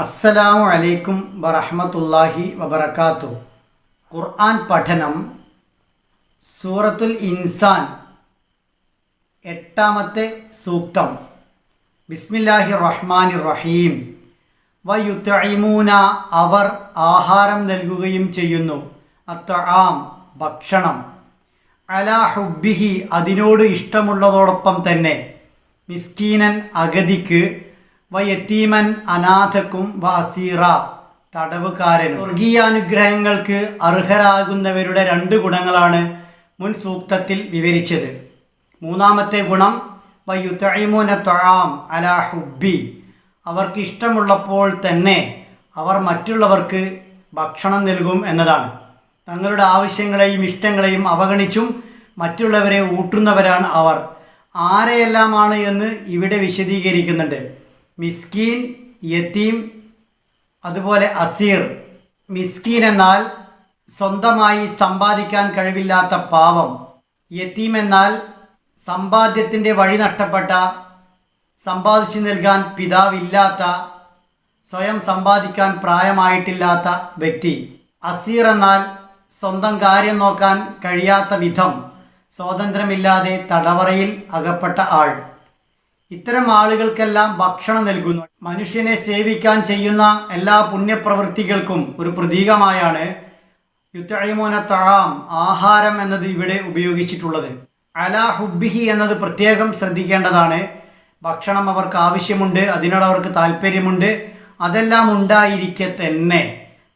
അസ്സലാമു അലൈക്കും വറഹമത്തല്ലാഹി വബർക്കാത്തു ഖുർആൻ പഠനം സൂറത്തുൽ ഇൻസാൻ എട്ടാമത്തെ സൂക്തം. ബിസ്മില്ലാഹി റഹ്മാൻ റഹീം. വയുത്തൈമൂന അവർ ആഹാരം നൽകുകയും ചെയ്യുന്നു. അത്തആം ഭക്ഷണം. അലാ ഹുബിഹി അതിനോട് ഇഷ്ടമുള്ളതോടൊപ്പം തന്നെ മിസ്കീനൻ അഗതിക്ക് വയത്തീമൻ അനാഥക്കും വസീറ. തടവുകാരൻ സ്വർഗീയാനുഗ്രഹങ്ങൾക്ക് അർഹരാകുന്നവരുടെ രണ്ട് ഗുണങ്ങളാണ് മുൻ സൂക്തത്തിൽ വിവരിച്ചത്. മൂന്നാമത്തെ ഗുണം വയുത്തൈമൂന തൊഴാം അലാ ഹുബി അവർക്ക് ഇഷ്ടമുള്ളപ്പോൾ തന്നെ അവർ മറ്റുള്ളവർക്ക് ഭക്ഷണം നൽകും എന്നതാണ്. തങ്ങളുടെ ആവശ്യങ്ങളെയും ഇഷ്ടങ്ങളെയും അവഗണിച്ചും മറ്റുള്ളവരെ ഊട്ടുന്നവരാണ് അവർ. ആരെയെല്ലാമാണ് എന്ന് ഇവിടെ വിശദീകരിക്കുന്നുണ്ട്. മിസ്കീൻ യത്തീം അതുപോലെ അസീർ. മിസ്കീൻ എന്നാൽ സ്വന്തമായി സമ്പാദിക്കാൻ കഴിവില്ലാത്ത പാവം. യത്തീം എന്നാൽ സമ്പാദ്യത്തിന്റെ വഴി നഷ്ടപ്പെട്ട സമ്പാദിച്ചു നൽകാൻ പിതാവില്ലാത്ത സ്വയം സമ്പാദിക്കാൻ പ്രായമായിട്ടില്ലാത്ത വ്യക്തി. അസീർ എന്നാൽ സ്വന്തം കാര്യം നോക്കാൻ കഴിയാത്ത വിധം സ്വാതന്ത്ര്യമില്ലാതെ തടവറയിൽ അകപ്പെട്ട ആൾ. ഇത്തരം ആളുകൾക്കെല്ലാം ഭക്ഷണം നൽകുന്നു. മനുഷ്യനെ സേവിക്കാൻ ചെയ്യുന്ന എല്ലാ പുണ്യപ്രവൃത്തികൾക്കും ഒരു പ്രതീകമായാണ് യുത്തഴിമോന തഴാം ആഹാരം എന്നത് ഇവിടെ ഉപയോഗിച്ചിട്ടുള്ളത്. അലാ ഹുബിഹി എന്നത് പ്രത്യേകം ശ്രദ്ധിക്കേണ്ടതാണ്. ഭക്ഷണം അവർക്ക് ആവശ്യമുണ്ട് അതിനോട് അവർക്ക് താല്പര്യമുണ്ട് അതെല്ലാം ഉണ്ടായിരിക്കെ തന്നെ.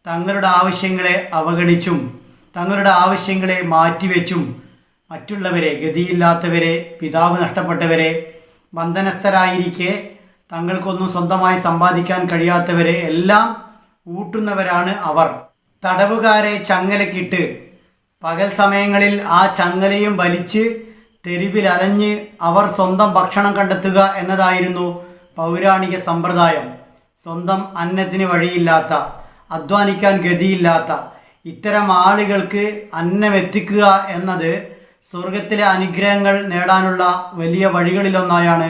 തങ്ങളുടെ ആവശ്യങ്ങളെ അവഗണിച്ചും തങ്ങളുടെ ആവശ്യങ്ങളെ മാറ്റിവെച്ചും മറ്റുള്ളവരെ ഗതിയില്ലാത്തവരെ പിതാവ് നഷ്ടപ്പെട്ടവരെ ബന്ധനസ്ഥരായിരിക്കെ തങ്ങൾക്കൊന്നും സ്വന്തമായി സമ്പാദിക്കാൻ കഴിയാത്തവരെ എല്ലാം ഊട്ടുന്നവരാണ് അവർ. തടവുകാരെ ചങ്ങലക്കിട്ട് പകൽ സമയങ്ങളിൽ ആ ചങ്ങലയും വലിച്ച് തെരുവിൽ അലഞ്ഞ് അവർ സ്വന്തം ഭക്ഷണം കണ്ടെത്തുക എന്നതായിരുന്നു പൗരാണിക സമ്പ്രദായം. സ്വന്തം അന്നത്തിന് വഴിയില്ലാത്ത അധ്വാനിക്കാൻ ഗതിയില്ലാത്ത ഇത്തരം ആളുകൾക്ക് അന്നമെത്തിക്കുക എന്നത് സ്വർഗത്തിലെ അനുഗ്രഹങ്ങൾ നേടാനുള്ള വലിയ വഴികളിലൊന്നായാണ്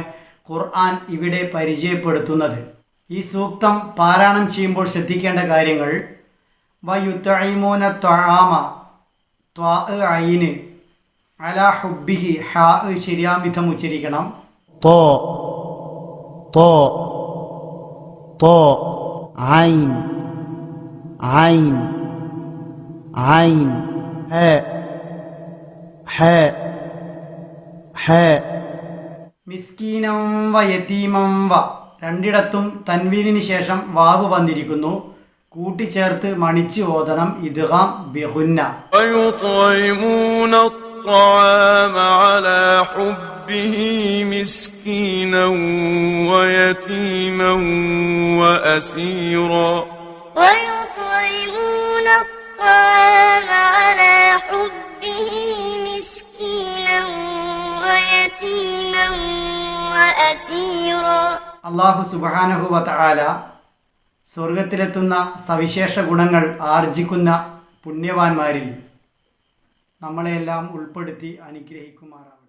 ഖുർആൻ ഇവിടെ പരിചയപ്പെടുത്തുന്നത്. ഈ സൂക്തം പാരായണം ചെയ്യുമ്പോൾ ശ്രദ്ധിക്കേണ്ട കാര്യങ്ങൾ വയുത്തൈമൂന ത്വാമ ത്വാ അയിന് അല ഹുബിഹി ഹാ ശരിയാമിധം ഉച്ചരിക്കണം. തോ തോ തോ ആയിൻ ആയിൻ ആയിൻ ഹേ മിസ്കീനം വ യതീമം വ രണ്ടിടത്തും തൻവീനിന് ശേഷം വാവ് വന്നിരിക്കുന്നു കൂട്ടിച്ചേർത്ത് മണിച്ച് ഓതണം ഇദ്ഗാം ബിഹുന്ന ويطعمون الطعام على حبه مسكينا ويتيما وأسيرا ويطعمون الطعام അള്ളാഹു സുബാനഹു വതആല സ്വർഗത്തിലെത്തുന്ന സവിശേഷ ഗുണങ്ങൾ ആർജിക്കുന്ന പുണ്യവാന്മാരിൽ നമ്മളെയെല്ലാം ഉൾപ്പെടുത്തി അനുഗ്രഹിക്കുമാറാണ്